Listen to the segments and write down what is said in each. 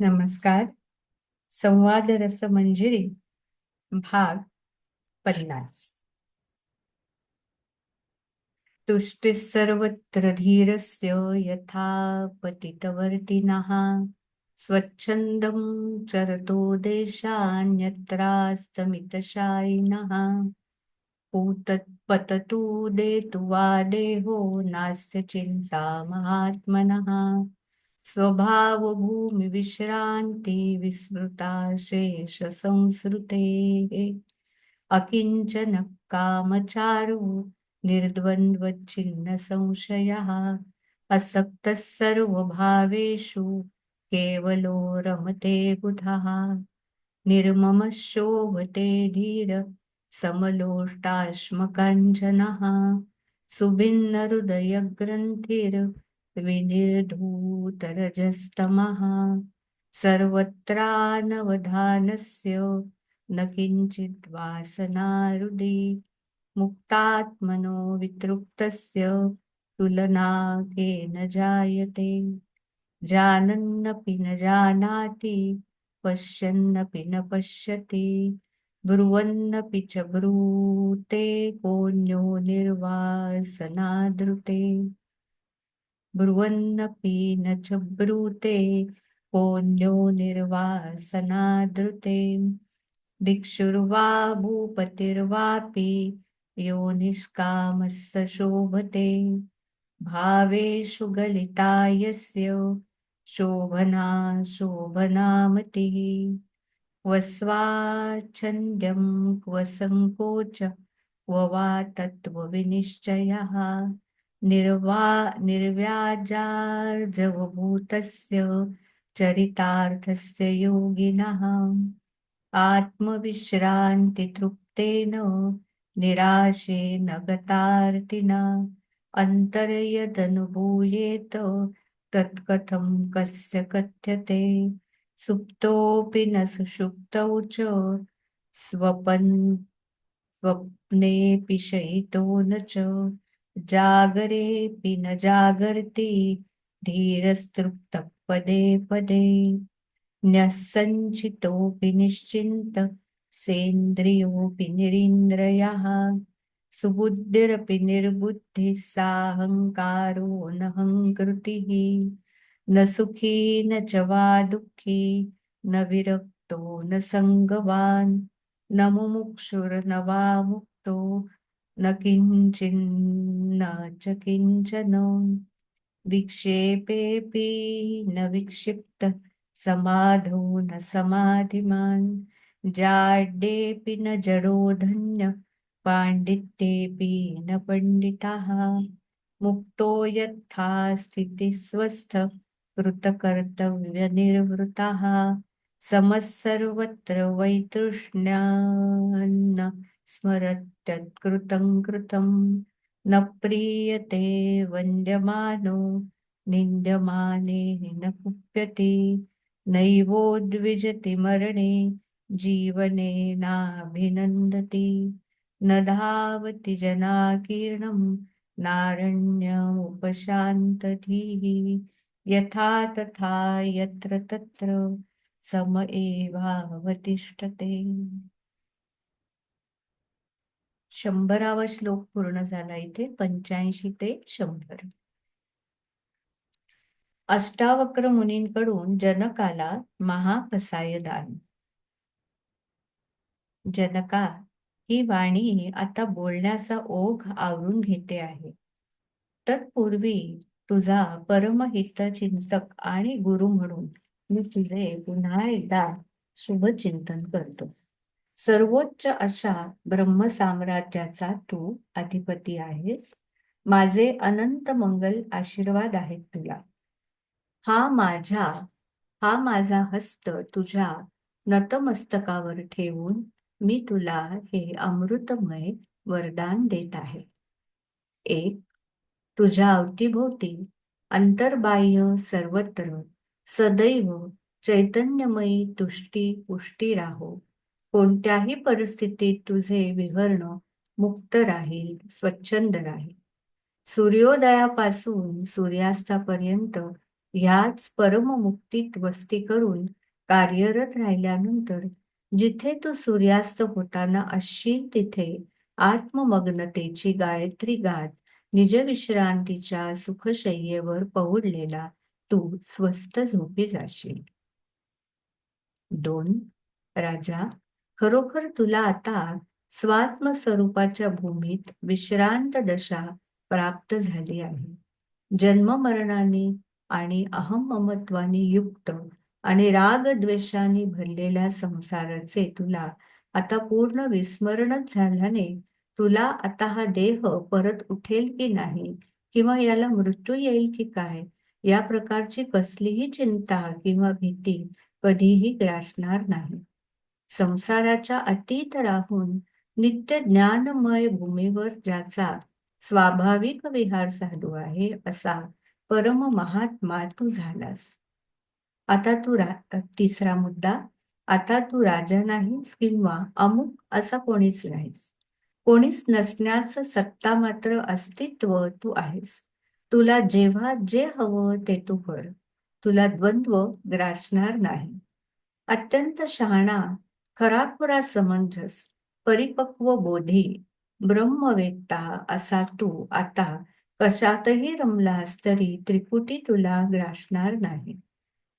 नमस्कार. संवाद रस मंजिरी भाग पन्नास. तुष्टी सर्वत्र धीरस्य यथा पतितवर्तिनः स्वच्छन्दं चरतो देशान्यत्रास्तमितशायिनः। पूतत् पततु देतु वा देहो नास्य चिन्ता महात्मनः। स्वभावभूमिविश्रान्ति विस्मृता शेषसंसृतेः अकिञ्चन कामचारु निर्द्वन्द्वच्छिन्नसंशयः। असक्तः सर्वभावेषु केवलो रमते बुधः। निर्ममः शोभते धीर समलोष्टाश्मकाञ्चनः। सुभिन्नहृदयग्रन्थिर् विनिर्धूतरजस्तमः सर्वत्रानवधानस्य न किञ्चिद्वासनारुदि मुक्तात्मनो वितृप्तस्य तुलना केन जायते। जानन्नपि न जानाति पश्यन्नपि न पश्यति ब्रुवन्नपि च ब्रूते कोऽन्यो निर्वासनादृते। ब्रुवन्नपि न च ब्रूते कोऽन्यो निर्वासनादृते भिक्षुर्वा भूपतिर्वापि यो निष्कामः स शोभते। भावेषु गलिता यस्य शोभना शोभनामतिः। स्वाच्छन्द्यं क्व सङ्कोच क्व वा तत्त्वविनिश्चयः। निर्वा निर्व्याजार्जवभूतस्य चरितार्थस्य योगिनः। आत्मविश्रान्तितृप्तेन निराशेन गतार्तिना। अन्तर्यदनुभूयेत तत्कथं कस्य कथ्यते। सुप्तोऽपि न सुषुप्तौ च स्वपन् स्वप्नेऽपि शयितो न च। जागरेऽपि न जागर्ति धीरस्तृप्त पदे। पदे न्यस्सञ्चितोऽपि निश्चिन्त सेन्द्रियोऽपि निरीन्द्रयः सुबुद्धिरपि निर्बुद्धिः साहङ्कारो नहङ्कृतिः न सुखी न च वा दुःखी न विरक्तो न सङ्गवान् न मुमुक्षुर्न वा मुक्तो न किञ्चिन्न च किञ्चन विक्षेपेऽपि न विक्षिप्त समाधो न समाधिमान् जाड्येऽपि न जडोधन्य पाण्डित्येऽपि न पण्डितः मुक्तो यथा स्थितिस्वस्थ कृतकर्तव्यनिर्वृतः समः सर्वत्र वैतृष्ण्यान्न स्मरत्यत्कृतं कृतं न प्रीयते वन्द्यमानो निन्द्यमाने न कुप्यते नैवोद्विजति मरणे जीवने नाभिनन्दति। न धावति जनाकीर्णं नारण्यमुपशान्तधीः। यथा तथा यत्र तत्र सम एवावतिष्ठते। शंभरावा श्लोक पूर्ण झाला इथे पंच्याऐंशी ते शंभर. अष्टावक्र मुनींकडून जनकाला महाकसाय दान जनका ही वाणी आता बोलण्याचा ओघ आवरून घेते आहे. तत्पूर्वी तुझा परमहित चिंतक आणि गुरु म्हणून मी तुझे पुन्हा एकदा शुभचिंतन करतो. सर्वोच्च अशा ब्रह्मसाम्राज्याचा तू अधिपती आहेस. माझे अनंत मंगल आशीर्वाद आहेत तुला. हा माझ्या हा माझा हस्त तुझ्या नतमस्तकावर ठेवून मी तुला हे अमृतमय वरदान देत आहे. एक तुझ्या अवतीभोवती अंतर्बाह्य सर्वत्र सदैव चैतन्यमयी तुष्टी पुष्टी राहो. कोणत्याही परिस्थितीत तुझे विहरणं मुक्त राहील स्वच्छंद राहील. सूर्योदयापासून सूर्यास्तापर्यंत ह्याच परममुक्तीत वस्ती करून कार्यरत राहिल्यानंतर जिथे तू सूर्यास्त होताना असशील तिथे आत्ममग्नतेची गायत्री गात निजविश्रांतीच्या सुखशय्येवर पौडलेला तू स्वस्त झोपी जाशील. दोन राजा खरोखर तुला आता स्वात्म स्वरूपाच्या भूमीत विश्रांत दशा प्राप्त झाली आहे. जन्म मरणाने आणि अहममत्वाने युक्त आणि राग द्वेषाने भरलेल्या संसाराचे तुला आता पूर्ण विस्मरणच झाल्याने तुला आता हा देह परत उठेल की नाही किंवा याला मृत्यू येईल की काय या प्रकारची कसलीही चिंता किंवा भीती कधीही ग्रासणार नाही. संसाराच्या अतीत राहून नित्य ज्ञानमय भूमीवर ज्याचा स्वाभाविक विहार चालू आहे असा परम महात्मा तू झालास. आता तू तिसरा मुद्दा आता तू राजा नाहीस किंवा अमुक असा कोणीच नाहीस. कोणीच नसण्याचं सत्ता मात्र अस्तित्व तू आहेस. तुला जेव्हा जे हवं ते तू कर. तुला द्वंद्व ग्रासणार नाही. अत्यंत शहाणा खराखुरा समंजस परिपक्व बोधी ब्रह्मवेत्ता असा तू आता कशातही रमलास तरी त्रिपुटी तुला ग्रासणार नाही.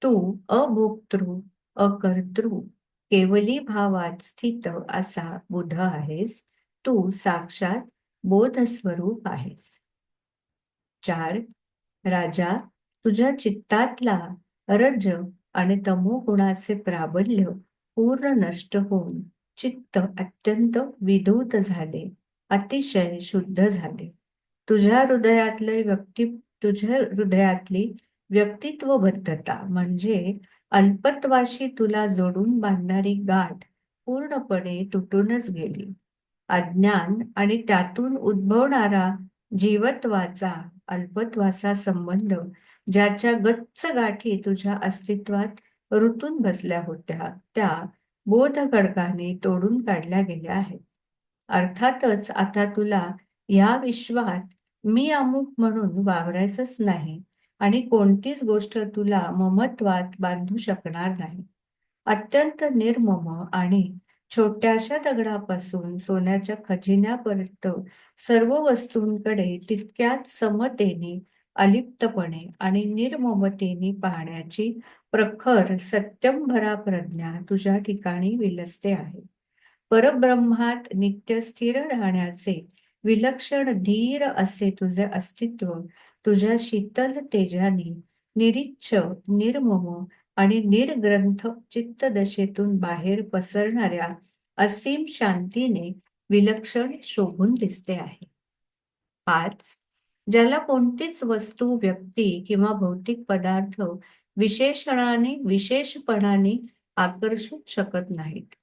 तू अभोक्तृ अकर्तृ केवली भावात स्थित असा बुध आहेस. तू साक्षात बोधस्वरूप आहेस. चार. राजा तुझ्या चित्तातला रज आणि तमो गुणाचे प्राबल्य पूर्ण नष्ट होऊन चित्त अत्यंत विधूत झाले अतिशय शुद्ध झाले. तुझ्या हृदयातले व्यक्ती तुझ्या हृदयातली व्यक्तित्वबद्धता म्हणजे अल्पत्वाशी तुला जोडून बांधणारी गाठ पूर्णपणे तुटूनच गेली. अज्ञान आणि त्यातून उद्भवणारा जीवत्वाचा अल्पत्वाचा संबंध ज्याच्या गच्च गाठी तुझ्या अस्तित्वात ऋतून बसल्या होत्या. त्या बोध खडकाने तोडून काढल्या गेल्या आहेत. अर्थातच आता तुला या विश्वात मी अमुक म्हणून वावरायचंच नाही आणि कोणतीच गोष्ट तुला ममत्वात बांधू शकणार नाही. अत्यंत निर्मम आणि छोट्याशा दगडापासून सोन्याच्या खजिन्यापर्यंत सर्व वस्तूंकडे तितक्याच समतेने अलिप्तपणे आणि निर्ममतेने पाहण्याची प्रखर सत्यंभरा प्रज्ञा तुझ्या ठिकाणी विलसते आहे. परब्रह्मात नित्य स्थिर राहण्याचे विलक्षण धीर असे तुझे अस्तित्व तुझ्या शीतल तेजाने निरिच्छ निर्मम आणि निर्ग्रंथ चित्तदशेतून बाहेर पसरणाऱ्या असीम शांतीने विलक्षण शोभून दिसते आहे. पाच ज्याला कोणतीच वस्तू व्यक्ती किंवा भौतिक पदार्थ विशेषणाने विशेषपणाने आकर्षित शकत नाहीत.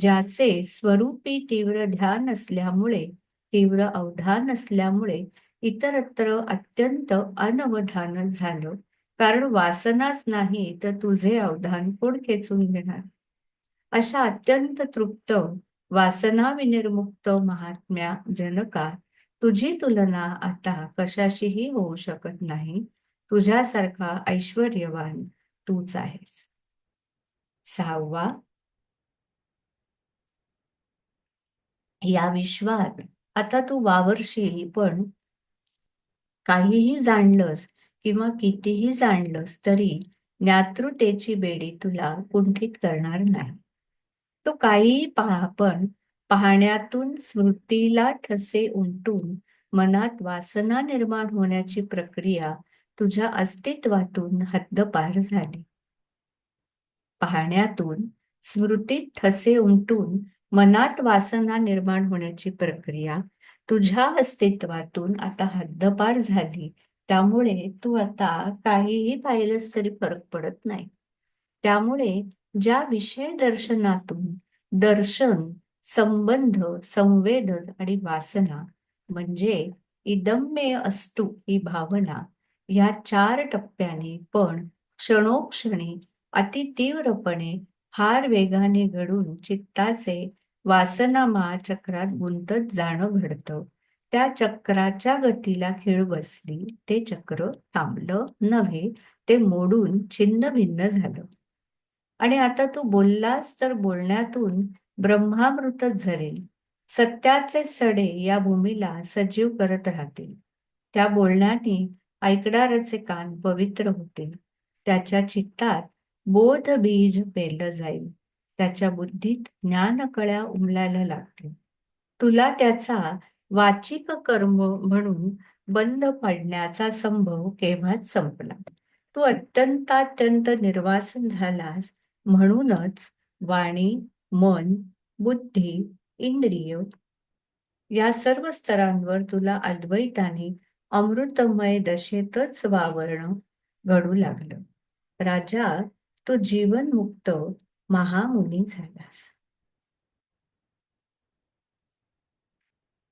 ज्याचे स्वरूपी तीव्र ध्यान असल्यामुळे तीव्र अवधान असल्यामुळे इतरत्र अत्यंत अनवधान झालं. कारण वासनाच नाही तर तुझे अवधान कोण खेचून घेणार? अशा अत्यंत तृप्त वासना विनिर्मुक्त महात्म्या जनका तुझी तुलना आता कशाशीही होऊ शकत नाही. तुझ्यासारखा ऐश्वर्यवान तूच आहेस. सहावा. या विश्वात आता तू वावरशील पण काहीही जाणलंस किंवा कितीही जाणलंस तरी ज्ञातृतेची बेडी तुला कुंठित करणार नाही. तो काहीही पहा पण पाहण्यातून स्मृतीला ठसे उमटून मनात वासना निर्माण होण्याची प्रक्रिया तुझ्या अस्तित्वातून हद्दपार झाली. पाहण्यातून स्मृतीत ठसे उमटून मनात वासना निर्माण होण्याची प्रक्रिया तुझ्या अस्तित्वातून आता हद्दपार झाली. त्यामुळे तू आता काहीही पाहिलंस तरी फरक पडत नाही. त्यामुळे ज्या विषय दर्शनातून दर्शन संबंध संवेदन आणि वासना म्हणजे इदम्मे असतू ही भावना या चार टप्प्याने पण क्षणोक्षणी अतितीव्रपणे फार वेगाने घडून चित्ताचे वासनामा चक्रात गुंतत जाणं घडतं. त्या चक्राच्या गतीला खीळ बसली ते चक्र थांबलं नव्हे ते मोडून छिन्न भिन्न झालं. आणि आता तू बोललास तर बोलण्यातून ब्रह्मामृतच झरेल. सत्याचे सडे या भूमीला सजीव करत राहतील. त्या बोलण्याने ऐकणाऱ्याचे कान पवित्र होतील त्याच्या चित्तात बोध बीज पेरलं जाईल. त्याच्या बुद्धीत ज्ञानकळ्या उमलायला लागतील. तुला त्याचा वाचिक कर्म म्हणून बंद पडण्याचा संभव केव्हाच संपला तू अत्यंत अत्यंत निर्वासन झालास म्हणूनच वाणी मन बुद्धी इंद्रिय या सर्व स्तरांवर तुला अद्वैताने अमृतमय दशेतच वावरणं घडू लागलं. राजा तो जीवनमुक्त महामुनी झालास.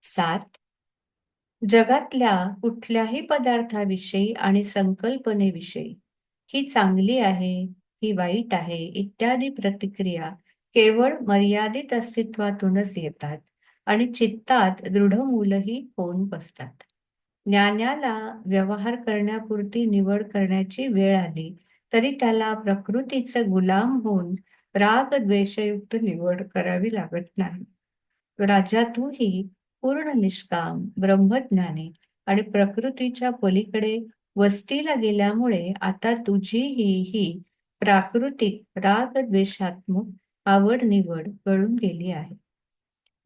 सात. जगातल्या कुठल्याही पदार्थाविषयी आणि संकल्पनेविषयी ही चांगली आहे ही वाईट आहे इत्यादी प्रतिक्रिया केवळ मर्यादित अस्तित्वातूनच येतात आणि चित्तात दृढ मूलही होऊन बसतात. ज्ञानाला व्यवहार करण्यापुरती निवड करण्याची वेळ आली तरी त्याला प्रकृतीचे गुलाम होऊन राग द्वेषयुक्त निवड करावी लागत नाही. राजा तूही पूर्ण निष्काम ब्रह्मज्ञानी आणि प्रकृतीच्या पलीकडे वस्तीला गेल्यामुळे आता तुझी ही ही प्राकृतिक राग द्वेषात्मक आवड निवड गळून गेली आहे.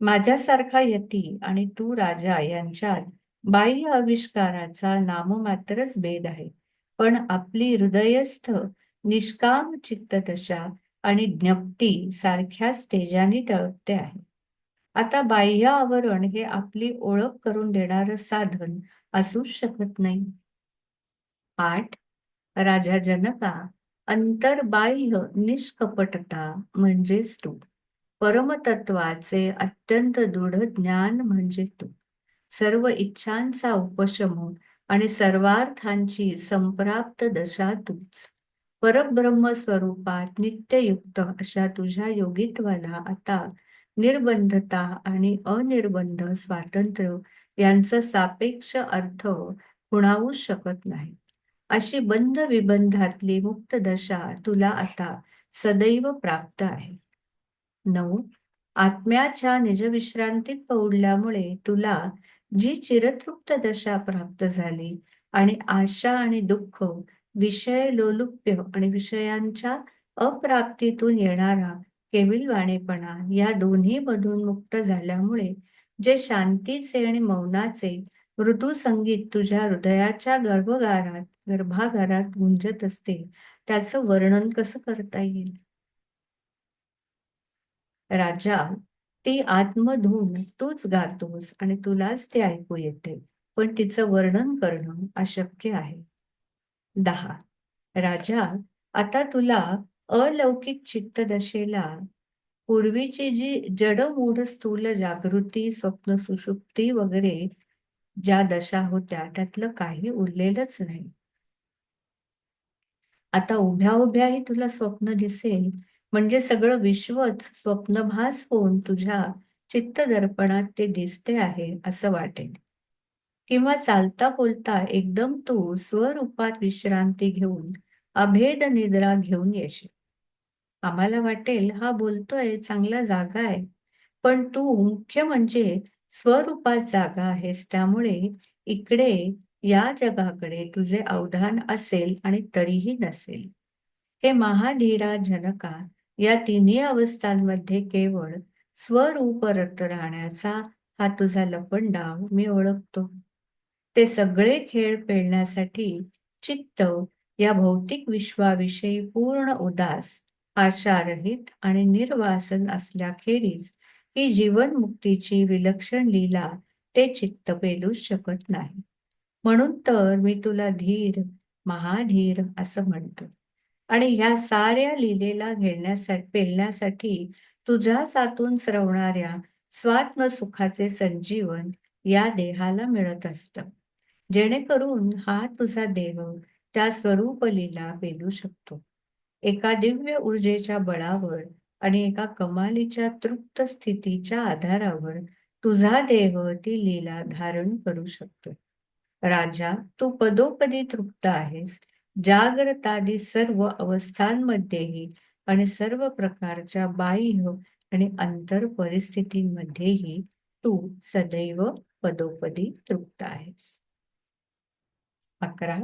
माझ्यासारखा यती आणि तू राजा यांच्यात बाह्य आविष्काराचा नाममात्रच भेद आहे. पण आपली हृदयस्थ निष्काम चित्तदशा आणि ज्ञप्ती सारख्याच तेजाने तळपते आहे. आता बाह्य आवरण हे आपली ओळख करून देणार साधन असूच शकत नाही. आठ. राजा जनका अंतर्बाह्य निष्कपटता म्हणजेच तू. परमतत्वाचे अत्यंत दृढ ज्ञान म्हणजे तू. सर्व इच्छांचा उपशम आणि सर्वार्थांची संप्राप्त दशा तूच. परब्रह्म स्वरूपात नित्ययुक्त अशा तुझ्या योगित्वाला आता निर्बंधता आणि अनिर्बंध स्वातंत्र्य यांचा सापेक्ष अर्थ खुणावू शकत नाही. अशी बंध विबंधातली मुक्त दशा तुला आता सदैव प्राप्त आहे. नऊ. आत्म्याच्या निजविश्रांतीत पौडल्यामुळे तुला जी चिरतृप्त दशा प्राप्त झाली आणि आशा आणि दुःख विषय लोलुप्य आणि विषयांच्या अप्राप्तीतून येणारा केविलवाणेपणा या दोन्ही मधून मुक्त झाल्यामुळे जे शांतीचे आणि मौनाचे मृदू संगीत तुझ्या हृदयाच्या गर्भगारात गर्भागारात गुंजत असते त्याचं वर्णन कसं करता येईल? राजा ती आत्मधून तूच गातोस आणि तुलाच ते ऐकू येते. पण तिचं वर्णन करणं अशक्य आहे. दहा. राजा आता तुला अलौकिक चित्तदशेला पूर्वीची जी जडमूढ स्थूल जागृती स्वप्न सुषुप्ती वगैरे ज्या दशा होत्या त्यातलं काही उरलेलंच नाही. आता उभ्या उभ्याही तुला स्वप्न दिसेल म्हणजे सगळं विश्वच स्वप्नभास होऊन तुझ्या चित्तदर्पणात ते दिसते आहे असं वाटेल. किंवा चालता बोलता एकदम तू स्वरूपात विश्रांती घेऊन अभेद निद्रा घेऊन येशील. आम्हाला वाटेल हा बोलतोय चांगला जागा आहे पण तू मुख्य म्हणजे स्वरूपात जागा आहेस त्यामुळे इकडे या जगाकडे तुझे अवधान असेल आणि तरीही नसेल. हे महाधीरा जनका या तिन्ही अवस्थांमध्ये केवळ स्वरूपरत राहण्याचा हा तुझा लपंडाव मी ओळखतो. ते सगळे खेळ पेळण्यासाठी चित्त या भौतिक विश्वाविषयी पूर्ण उदास आशारहित आणि निर्वासन असल्याखेरीज ही जीवनमुक्तीची विलक्षण लीला ते चित्त पेलूच शकत नाही. म्हणून तर मी तुला धीर महाधीर असं म्हणतो. आणि ह्या साऱ्या लिलेला घेण्यासाठी पेलण्यासाठी तुझ्या सातून स्रवणाऱ्या स्वात्म सुखाचे संजीवन या देहाला मिळत असत. जेणेकरून हा तुझा देह त्या स्वरूप लीला पेलू शकतो. एका दिव्य ऊर्जेच्या बळावर आणि एका कमालीच्या तृप्त स्थितीच्या आधारावर तुझा देह ती लीला धारण करू शकतो. राजा तू पदोपदी तृप्त आहेस जाग्रतादी सर्व अवस्थांमध्येही आणि सर्व प्रकारच्या बाह्य आणि अंतर परिस्थितींमध्येही तू सदैव पदोपदी तृप्त आहेस. अकरा.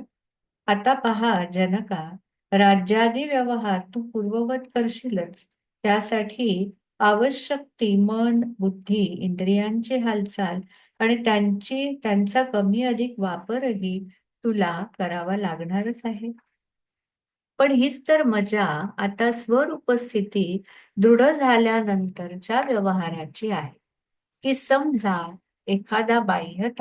आता पहा जनका राज्यादी व्यवहार तू पूर्ववत करशीलच. त्यासाठी आवश्यक ती मन बुद्धी इंद्रियांची हालचाल आणि त्यांची त्यांचा कमी अधिक वापरही तुला करावा लागणारच आहे. पण हीच तर मजा आता स्वरूपस्थिती दृढ झाल्यानंतरच्या व्यवहाराची आहे. की समजा एखादा बाह्यत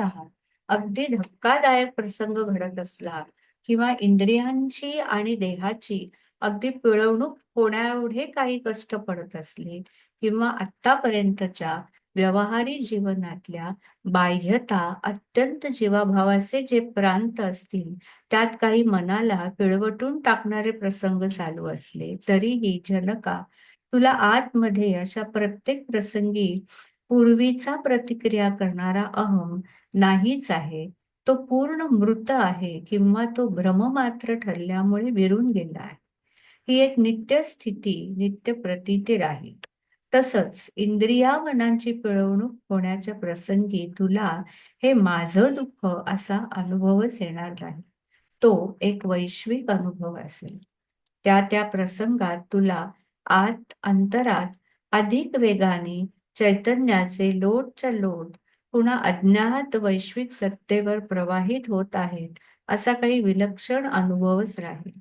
अगदी धक्कादायक प्रसंग घडत असला किंवा इंद्रियांची आणि देहाची अगदी पिळवणूक होण्याएवढे काही कष्ट पडत असले किंवा आतापर्यंतच्या व्यवहारी जीवनातल्या बाह्यता अत्यंत जीवाभावाचे जे प्रांत असतील त्यात काही मनाला पिळवटून टाकणारे प्रसंग चालू असले तरीही जनका तुला आतमध्ये अशा प्रत्येक प्रसंगी पूर्वीचा प्रतिक्रिया करणारा अहम नाहीच आहे. तो पूर्ण मृत आहे किंवा तो भ्रम मात्र ठरल्यामुळे विरून गेला आहे. ही एक नित्य स्थिती नित्य प्रतीती राहील. तसंच इंद्रिया मनांची पिळवणूक होण्याच्या प्रसंगी तुला हे माझं दुःख असा अनुभवच येणार नाही. तो एक वैश्विक अनुभव असेल. त्या त्या प्रसंगात तुला आत अंतरात अधिक वेगाने चैतन्याचे लोटच्या लोट पुन्हा अज्ञात वैश्विक सत्तेवर प्रवाहित होत आहेत असा काही विलक्षण अनुभवच राहील.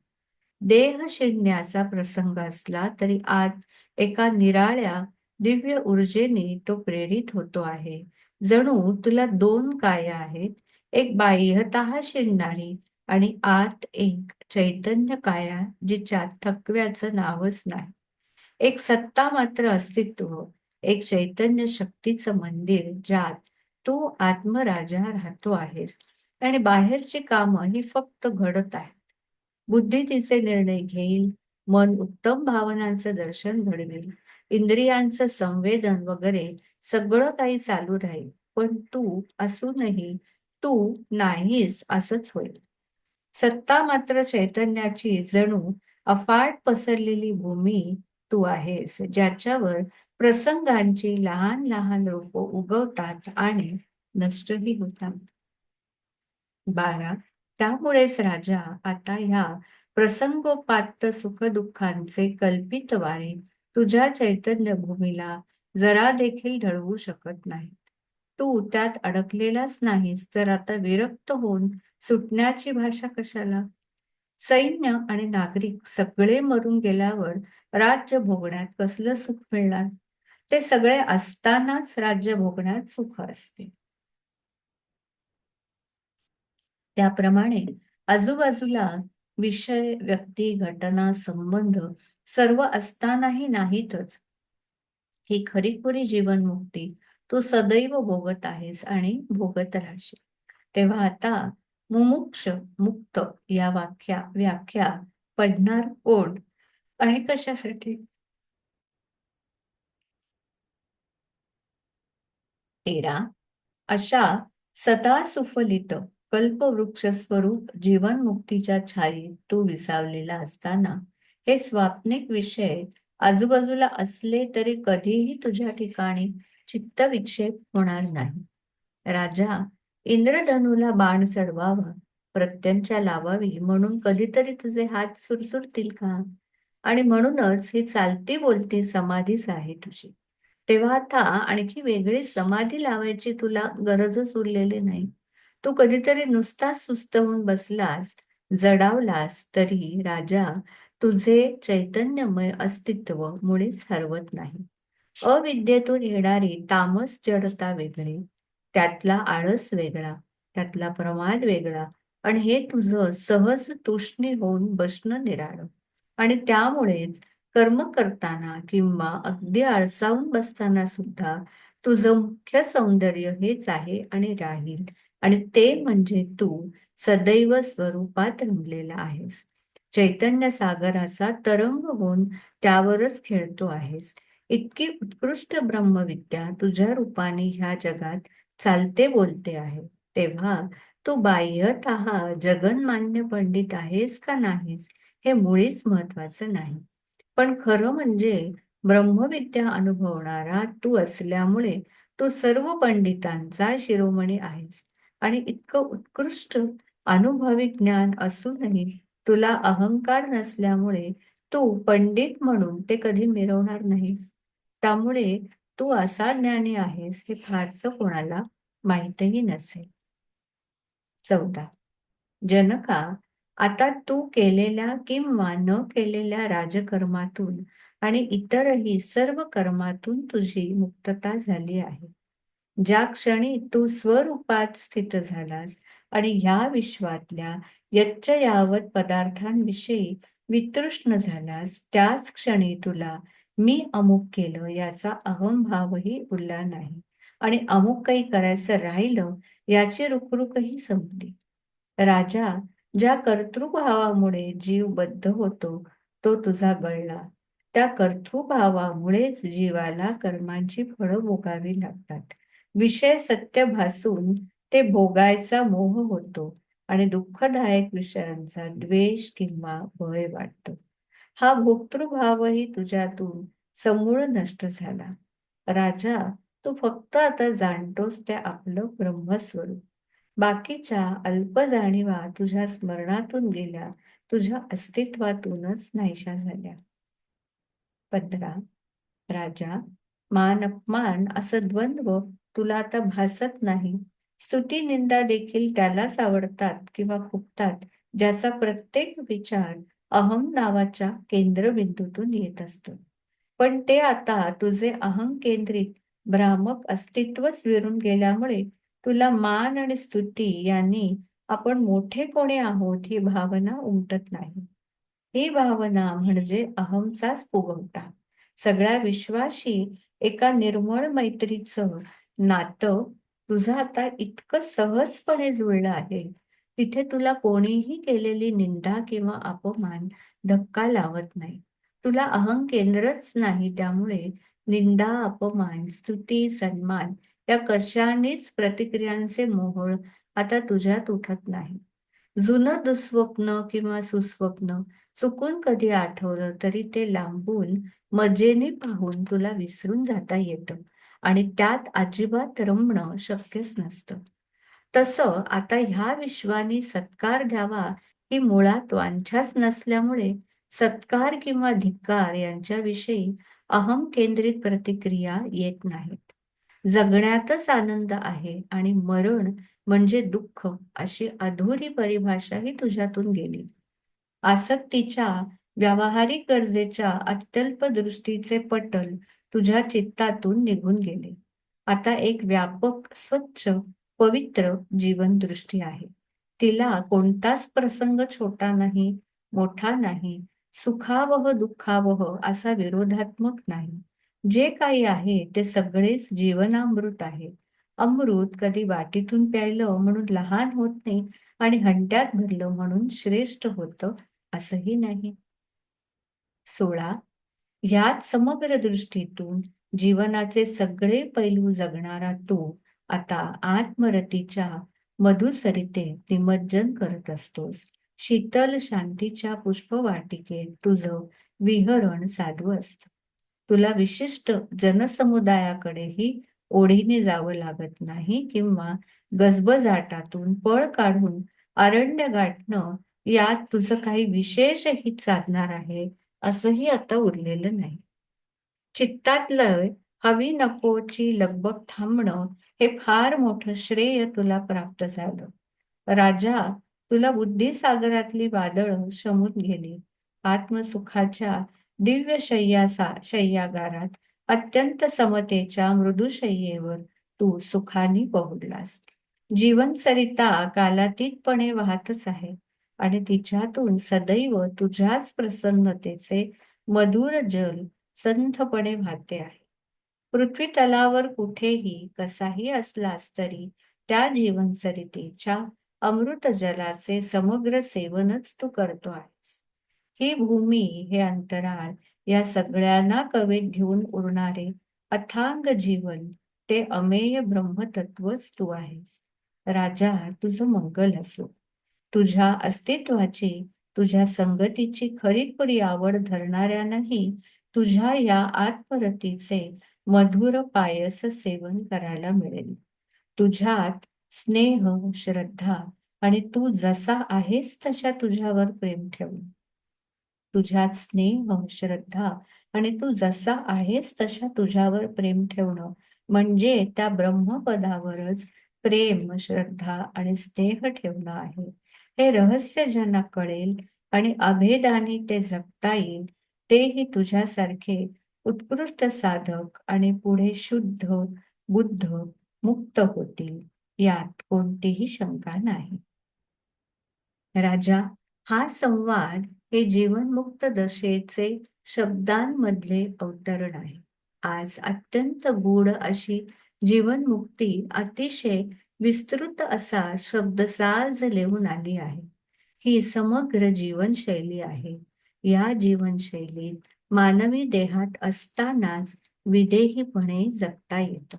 देह शिरण्याचा प्रसंग असला तरी आत एका निराळ्या दिव्य ऊर्जेने तो प्रेरित होतो आहे. जणू तुला दोन काय आहेत? एक बाह्यत शिरणारी आणि आत एक चैतन्य काया जिच्यात थकव्याचं नावच नाही. एक सत्ता मात्र अस्तित्व एक चैतन्य शक्तीचं मंदिर ज्यात तू आत्मराजा राहतो आहेस. आणि बाहेरची कामं ही फक्त घडत आहेत. बुद्धी तिचे निर्णय घेईल मन उत्तम भावनांचं दर्शन घडवेल इंद्रियांचं संवेदन वगैरे सगळं काही चालू राहील पण तू असूनही तू नाहीस असंच होईल. सत्ता मात्र चैतन्याची जणू अफाट पसरलेली भूमी तू आहेस ज्याच्यावर प्रसंगांची लहान लहान रूप उगवतात आणि नष्टही होतात. बारा त्यामुळेच राजा आता ह्या प्रसंगोपात सुखदुःखांचे कल्पित वारे तुझ्या चैतन्य भूमीला जरा देखील ढळवू शकत नाहीत. तू त्यात अडकलेलाच नाहीस तर आता विरक्त होऊन सुटण्याची भाषा कशाला? सैन्य आणि नागरिक सगळे मरून गेल्यावर राज्य भोगण्यात कसलं सुख मिळणार? ते सगळे असतानाच राज्य भोगण्यात सुख असते. त्याप्रमाणे आजूबाजूला विषय व्यक्ती घटना संबंध सर्व असतानाही नाहीतच. ही खरीखुरी जीवनमुक्ती तू सदैव भोगत आहेस आणि भोगत राहशील. तेव्हा आता मुमुक्ष मुक्त या वाक्या व्याख्या पडणार कोण आणि कशासाठी? तेरा. अशा सदा सुफलित कल्पवृक्ष स्वरूप जीवनमुक्तीच्या छायेत तू विसावलेला असताना हे स्वाप्निक विषय आजूबाजूला असले तरी कधीही तुझ्या ठिकाणी चित्त विक्षेप होणार नाही. राजा इंद्रधनुला बाण चढवावा प्रत्यंच्या लावावी म्हणून कधीतरी तुझे हात सुरसुरतील का? आणि म्हणूनच ही चालती बोलती समाधीच आहे तुझी. तेव्हा आता आणखी वेगळी समाधी लावायची तुला गरजच उरलेली नाही. तू कधीतरी नुसताच सुस्त होऊन बसलास जडावलास तरी राजा तुझे चैतन्यमय अस्तित्व मुळीच हरवत नाही. अविद्येतून येणारी तामस जडता वेगळी त्यातला आळस वेगळा त्यातला प्रमाद वेगळा आणि हे तुझं सहज तुष्णी होऊन बसणं निराळ. आणि त्यामुळेच कर्म करताना किंवा अगदी आळसावून बसताना सुद्धा तुझं मुख्य सौंदर्य हेच आहे आणि राहील. आणि ते म्हणजे तू सदैव स्वरूपात रंगलेला आहेस. चैतन्य सागराचा तरंग होऊन त्यावरच खेळतो आहेस. इतकी उत्कृष्ट ब्रह्मविद्या तुझ्या रूपाने ह्या जगात चालते बोलते आहे. तेव्हा तू बाह्यत जगनमान्य पंडित आहेस का नाहीस हे मुळीच महत्वाचं नाही. पण खरं म्हणजे ब्रह्मविद्या अनुभवणारा तू असल्यामुळे तू सर्व पंडितांचा शिरोमणी आहेस. आणि इतकं उत्कृष्ट अनुभवी ज्ञान असूनही तुला अहंकार नसल्यामुळे तू पंडित म्हणून ते कधी मिरवणार नाहीस. त्यामुळे तू असा ज्ञानी आहेस हे फारस कोणाला माहीतही नसेल. चौदा. जनका आता तू केलेल्या किंवा न केलेल्या राजकर्मातून आणि इतरही सर्व कर्मातून तुझी मुक्तता झाली आहे. ज्या क्षणी तू स्वरूपात स्थित झालास आणि ह्या विश्वातल्या यच्च यावत पदार्थांविषयी वितृष्ण झालास त्याच क्षणी तुला मी अमुक केलं याचा अहमभावही उरला नाही. आणि अमुक काही करायचं राहिलं याची रुखरुखही संपली. राजा ज्या कर्तृभावामुळे जीव बद्ध होतो तो तुझा गळला. त्या कर्तृभावामुळेच जीवाला कर्मांची फळं भोगावी लागतात. विषय सत्य भासून ते भोगायचा मोह होतो आणि दुःखदायक विषयांचा द्वेष किंवा भय वाटतो. हा भोक्तृभावही तुझ्यातून समूळ नष्ट झाला. राजा तू फक्त आता जाणतोस ते आपलं ब्रह्मस्वरूप. बाकीच्या अल्प जाणीवा तुझ्या स्मरणातून गेल्या तुझ्या अस्तित्वातूनच नाहीशा झाल्या. पंधरा राजा मान अपमान असं द्वंद्व तुला आता भासत नाही. स्तुती निंदा देखील त्यालाच आवडतात किंवा खुपतात ज्याचा प्रत्येक विचार अहम नावाच्या केंद्रबिंदूतून येत असतो. पण ते आता तुझे अहम केंद्रित भ्रामक अस्तित्वच विरून गेल्यामुळे तुला मान आणि स्तुती यांनी आपण मोठे कोणी आहोत ही भावना उमटत नाही. ही भावना म्हणजे अहमचाच फुगवटा. सगळ्या विश्वाशी एका निर्मळ मैत्रीचं नातं तुझं आता इतकं सहजपणे जुळलं आहे. तिथे तुला कोणीही केलेली निंदा किंवा अपमान धक्का लावत नाही. तुला अहं केंद्रच नाही त्यामुळे निंदा अपमान स्तुती सन्मान या कशानेच प्रतिक्रियांचे मोहळ आता तुझ्यात उठत नाही. जुनं दुस्वप्न किंवा सुस्वप्न चुकून कधी आठवलं तरी ते लांबून मजेने पाहून तुला विसरून जाता येतं. आणि त्यात अजिबात रमणं शक्यच नसतं. तसं आता ह्या विश्वाने सत्कार द्यावा ही मुळात वांछाच नसल्यामुळे सत्कार किंवा धिक्कार यांच्याविषयी अहम केंद्रित प्रतिक्रिया येत नाहीत. जगण्यातच आनंद आहे आणि मरण म्हणजे दुःख अशी अधुरी परिभाषाही तुझ्यातून गेली. आसक्तीच्या व्यावहारिक गरजेच्या अत्यल्प दृष्टीचे पटल तुझ्या चित्तातून निघून गेले. आता एक व्यापक स्वच्छ पवित्र जीवन दृष्टी आहे. तिला कोणताच प्रसंग छोटा नाही मोठा नाही सुखावह दुःखावह असा विरोधात्मक नाही. जे काही आहे ते सगळेच जीवनामृत आहे. अमृत कधी वाटीतून प्यायलं म्हणून लहान होत नाही आणि हंट्यात भरलं म्हणून श्रेष्ठ होतं असंही नाही. सोळा याच समग्र दृष्टीतून जीवनाचे सगळे पैलू जगणारा तू आता आत्मरतीच्या मधुसरिते निमज्जन करत असतोस. शीतल शांतीच्या पुष्पवाटिकेत तुझं विहरण साधू असत. तुला विशिष्ट जनसमुदायाकडेही ओढीने जावं लागत नाही किंवा गजबजाटातून पळ काढून अरण्य गाठणं यात तुझं काही विशेष हित साधणार आहे असंही आता उरलेलं नाही. चित्तातलं हवी नकोची लगबग थांबणं हे फार मोठं श्रेय तुला प्राप्त झालं. राजा तुला बुद्धिसागरातली वादळ शमून गेली. आत्मसुखाच्या दिव्य शय्यासा शय्यागारात अत्यंत समतेच्या मृदुशय्येवर तू सुखानी बहुडलास जीवनसरिता कालातीतपणे वाहतच आहे. आणि तिच्यातून सदैव तुझ्याच प्रसन्नतेचे मधुर जल संथपणे वाहते आहे. पृथ्वी तलावर कुठेही कसाही असलास तरी त्या जीवनसरितेच्या अमृत जलाचे समग्र सेवनच तू करतो आहेस. ही भूमी हे अंतराळ या सगळ्यांना कवेत घेऊन उरणारे अथांग जीवन ते अमेय ब्रह्मतत्वच तू आहेस. राजा तुझं मंगल असो. तुझ्या अस्तित्वाची तुझ्या संगतीची खरीखुरी आवड धरणाऱ्यांनाही तुझ्या या आत्मरतीचे मधुर पायस सेवन करायला मिळेल. तुझ्यात स्नेह श्रद्धा आणि तू जसा आहेस तशा तुझ्यावर प्रेम ठेवून तुझ्यात स्नेह श्रद्धा आणि तू जसा आहेस तशा तुझ्यावर प्रेम ठेवणं म्हणजे त्या ब्रह्मपदावरच प्रेम श्रद्धा आणि स्नेह ठेवणं आहे. हे रहस्य ज्यांना कळेल आणि अभेदाने ते जगता येईल तेही तुझ्यासारखे उत्कृष्ट साधक आणि पुढे शुद्ध बुद्ध मुक्त होतील यात कोणतीही शंका नाही. राजा हा संवाद हे जीवनमुक्त दशेचे शब्दांमधले अवतरण आहे. आज अत्यंत गूढ अशी जीवनमुक्ती अतिशय विस्तृत असा शब्दसाज लिहून आली आहे. ही समग्र जीवनशैली आहे. या जीवनशैलीत मानवी देहात असतानाच विदेहीपणे जगता येत.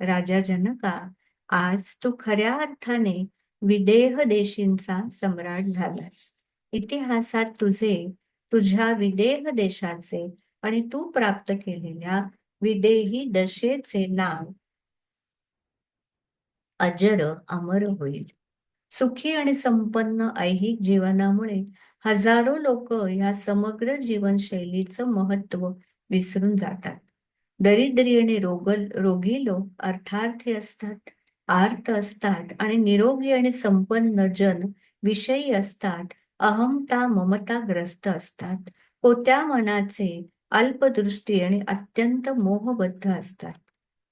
राजा जनका आज तू खऱ्या अर्थाने विदेह देशींचा सम्राट झालास. इतिहासात तुझे तुझ्या विदेह देशाचे आणि तू प्राप्त केलेल्या विदेही दशेचे नाव अजर अमर होईल. सुखी आणि संपन्न ऐहिक जीवनामुळे हजारो लोक या समग्र जीवनशैलीचं महत्त्व विसरून जातात. दरिद्री आणि रोगल रोगी लोक अर्थार्थी असतात आर्थ असतात आणि निरोगी आणि संपन्न जन विषयी असतात अहमता ममताग्रस्त असतात कोत्या मनाचे अल्पदृष्टी आणि अत्यंत मोहबद्ध असतात.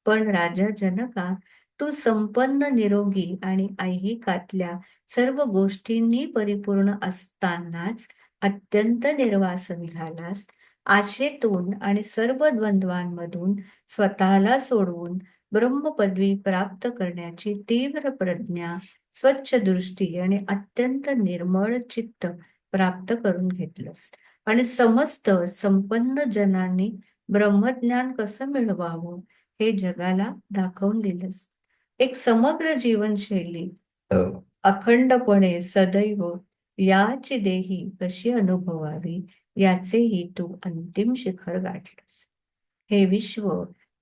पण राजा जनका तू संपन्न निरोगी आणि ऐहिकातल्या सर्व गोष्टींनी परिपूर्ण असतानाच अत्यंत निर्वासन झालास आशेतून आणि सर्व द्वंद्वांमधून स्वतःला सोडवून ब्रह्मपदवी प्राप्त करण्याची तीव्र प्रज्ञा स्वच्छ दृष्टी आणि अत्यंत निर्मळ चित्त प्राप्त करून घेतलंस. आणि समस्त संपन्न जनांनी ब्रह्मज्ञान कसं मिळवावं हे जगाला दाखवून दिलंस. एक समग्र जीवनशैली अखंडपणे सदैव याची देही कशी अनुभवावी याचेही तू अंतिम शिखर गाठलंस. हे विश्व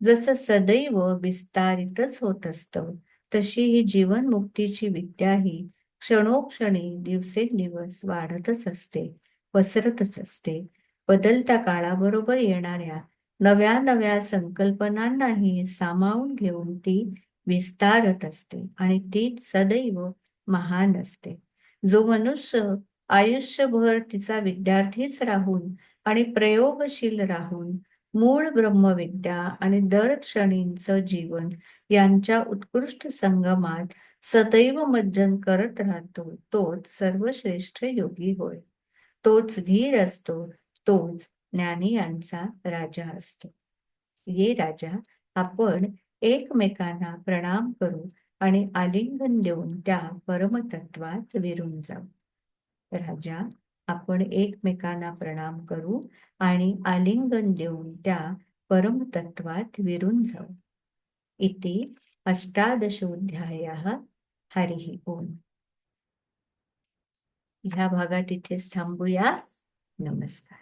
जसं सदैव विस्तारितच होत असतं तशी ही जीवनमुक्तीची विद्याही क्षणोक्षणी दिवसेंदिवस वाढतच असते पसरतच असते. बदलत्या काळाबरोबर येणाऱ्या नव्या नव्या संकल्पनांनाही सामावून घेऊन ती विस्तारत असते आणि तीच सदैव महान असते. जो मनुष्य आयुष्यभर तिचा विद्यार्थीच राहून आणि प्रयोगशील राहून मूळ ब्रह्मविद्या आणि दर क्षणींचं जीवन यांच्या उत्कृष्ट संगमात सदैव मज्जन करत राहतो तोच सर्वश्रेष्ठ योगी होय. तोच धीर असतो तोच ज्ञानी यांचा राजा असतो. ये राजा आपण एकमेकांना प्रणाम करू आणि आलिंगन देऊन त्या परमतत्वात विरून जाऊ. राजा आपण एकमेकांना प्रणाम करू आणि आलिंगन देऊन त्या परमतत्वात विरून जाऊ. इति अष्टादशोध्याय हरिः ओम. ह्या भागात इथेच थांबूया. नमस्कार.